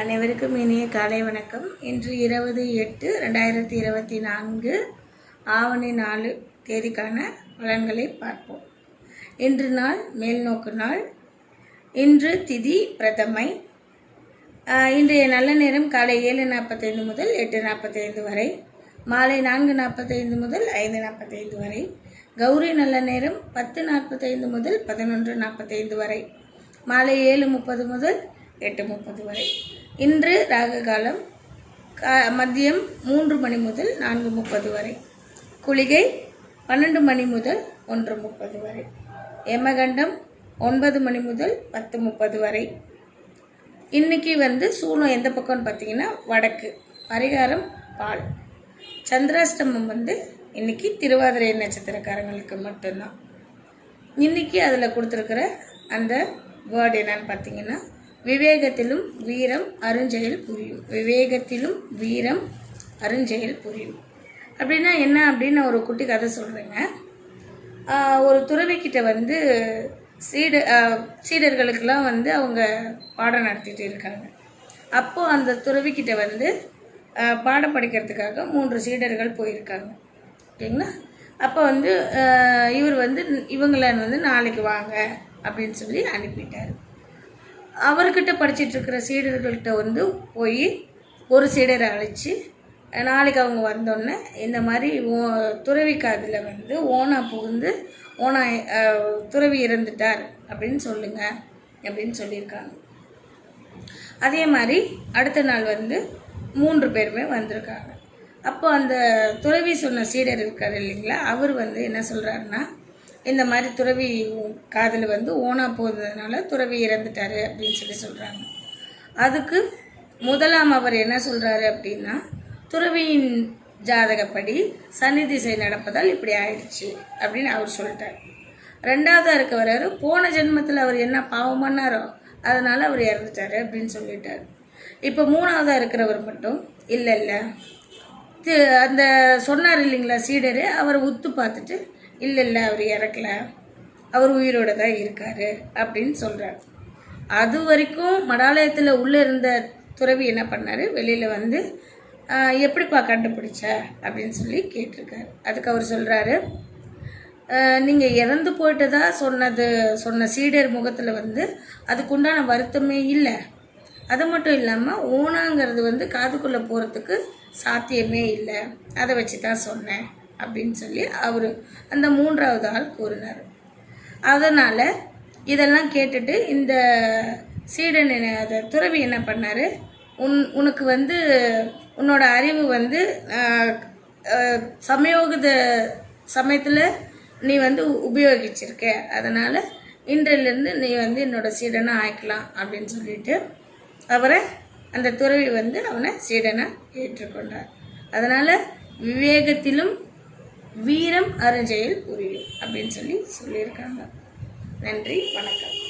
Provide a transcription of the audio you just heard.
அனைவருக்கும் இனிய காலை வணக்கம். இன்று இருபது எட்டு ரெண்டாயிரத்தி இருபத்தி நான்கு ஆவணி நாலு தேதிக்கான பலன்களை பார்ப்போம். இன்று நாள் மேல்நோக்கு நாள். இன்று திதி பிரதமை. இன்றைய நல்ல நேரம் காலை ஏழு நாற்பத்தைந்து முதல் எட்டு நாற்பத்தைந்து வரை மாலை நான்கு நாற்பத்தைந்து முதல் ஐந்து நாற்பத்தைந்து வரை கௌரி நல்ல நேரம் பத்து நாற்பத்தைந்து முதல் பதினொன்று நாற்பத்தைந்து வரை மாலை ஏழு முப்பது முதல் எட்டு முப்பது வரை. இன்று ராகு காலம் கா மதியம் மூன்று மணி முதல் நான்கு முப்பது வரை. குளிகை பன்னெண்டு மணி முதல் ஒன்று முப்பது வரை. யமகண்டம் ஒன்பது மணி முதல் பத்து முப்பது வரை. இன்னைக்கு வந்து சூலம் எந்த பக்கம்னு பார்த்தீங்கன்னா வடக்கு. பரிகாரம் பால். சந்திராஷ்டமம் வந்து இன்னைக்கு திருவாதிரை நட்சத்திரக்காரங்களுக்கு மட்டும்தான். இன்றைக்கி அதில் கொடுத்துருக்குற அந்த வேர்டு என்னன்னு பார்த்தீங்கன்னா விவேகத்திலும் வீரம் அருஞ்செயல் புரியும். விவேகத்திலும் வீரம் அருஞ்செயல் புரியும். அப்படின்னா என்ன அப்படின்னு ஒரு குட்டி கதை சொல்கிறேங்க ஒரு துறவிக்கிட்ட வந்து சீட சீடர்களுக்கெல்லாம் வந்து அவங்க பாடம் நடத்திட்டு இருக்காங்க. அப்போது அந்த துறவிக்கிட்ட வந்து பாடம் படிக்கிறதுக்காக மூன்று சீடர்கள் போயிருக்காங்க. ஓகேங்களா? அப்போ வந்து இவர் வந்து இவங்கள வந்து நாளைக்கு வாங்க அப்படின்னு சொல்லி அனுப்பிட்டார். அவர்கிட்ட படிச்சுட்டு இருக்கிற சீடர்கள்கிட்ட வந்து போய் ஒரு சீடரை அழைச்சி நாளைக்கு அவங்க வந்தோடனே இந்த மாதிரி ஓ- துறவி காதில் வந்து ஓனா புகுந்து ஓனா துறவி இறந்துட்டார் அப்படின்னு சொல்லுங்க அப்படின்னு சொல்லியிருக்காங்க. அதே மாதிரி அடுத்த நாள் வந்து மூன்று பேருமே வந்திருக்காங்க. அப்போ அந்த துறவி சொன்ன சீடர் இருக்கார் இல்லைங்களா அவர் வந்து என்ன சொல்கிறாருன்னா இந்த மாதிரி துறவி காதில் வந்து ஓனா போனதுனால துறவி இறந்துட்டாரு அப்படின்னு சொல்லி சொல்கிறாங்க அதுக்கு முதலாம் அவர் என்ன சொல்கிறாரு அப்படின்னா துறவியின் ஜாதகப்படி சனி திசை நடப்பதால் இப்படி ஆயிடுச்சு அப்படின்னு அவர் சொல்லிட்டார். ரெண்டாவதாக இருக்க வர்றாரு போன ஜென்மத்தில் அவர் என்ன பாவம் பண்ணாரோ அதனால் அவர் இறந்துட்டாரு அப்படின்னு சொல்லிட்டார். இப்போ மூணாவதாக இருக்கிறவர் மட்டும் இல்லை இல்லை. அந்த சொன்னார் இல்லைங்களா சீடரு அவரை உத்து பார்த்துட்டு இல்லை இல்லை அவர் இறக்கல. அவர் உயிரோட தான் இருக்கார் அப்படின்னு சொல்கிறார் அது வரைக்கும் மடாலயத்தில் உள்ளே இருந்த துறவி என்ன பண்ணார்? வெளியில் வந்து எப்படிப்பா கண்டுபிடிச்ச? அப்படின்னு சொல்லி கேட்டிருக்காரு. அதுக்கு அவர் சொல்கிறாரு நீங்கள் இறந்து போயிட்டதா சொன்னது சொன்ன சீடர் முகத்தில் வந்து அதுக்குண்டான வருத்தமே இல்லை. அது மட்டும் இல்லாமல் ஓனாங்கிறது வந்து காதுக்குள்ளே போகிறதுக்கு சாத்தியமே இல்லை. அதை வச்சு தான் சொன்னேன். அப்படின்னு சொல்லி அவர் அந்த மூன்றாவது ஆள் கூறினார். அதனால் இதெல்லாம் கேட்டுட்டு இந்த சீடன் அந்த துறவி என்ன பண்ணார்? உன் உனக்கு வந்து உன்னோட அறிவு வந்து சமயோகித சமயத்தில் நீ வந்து உபயோகிச்சிருக்க. அதனால் இன்றிலிருந்து நீ வந்து என்னோட சீடனாக ஆய்க்கலாம் அப்படின்னு சொல்லிட்டு அவரை அந்த துறவி வந்து அவனை சீடனாக ஏற்றுக்கொண்டார். அதனால் விவேகத்திலும் வீரம் அருஞ்செயல் புரியும் அப்படின்னு சொல்லி சொல்லியிருக்காங்க. நன்றி வணக்கம்.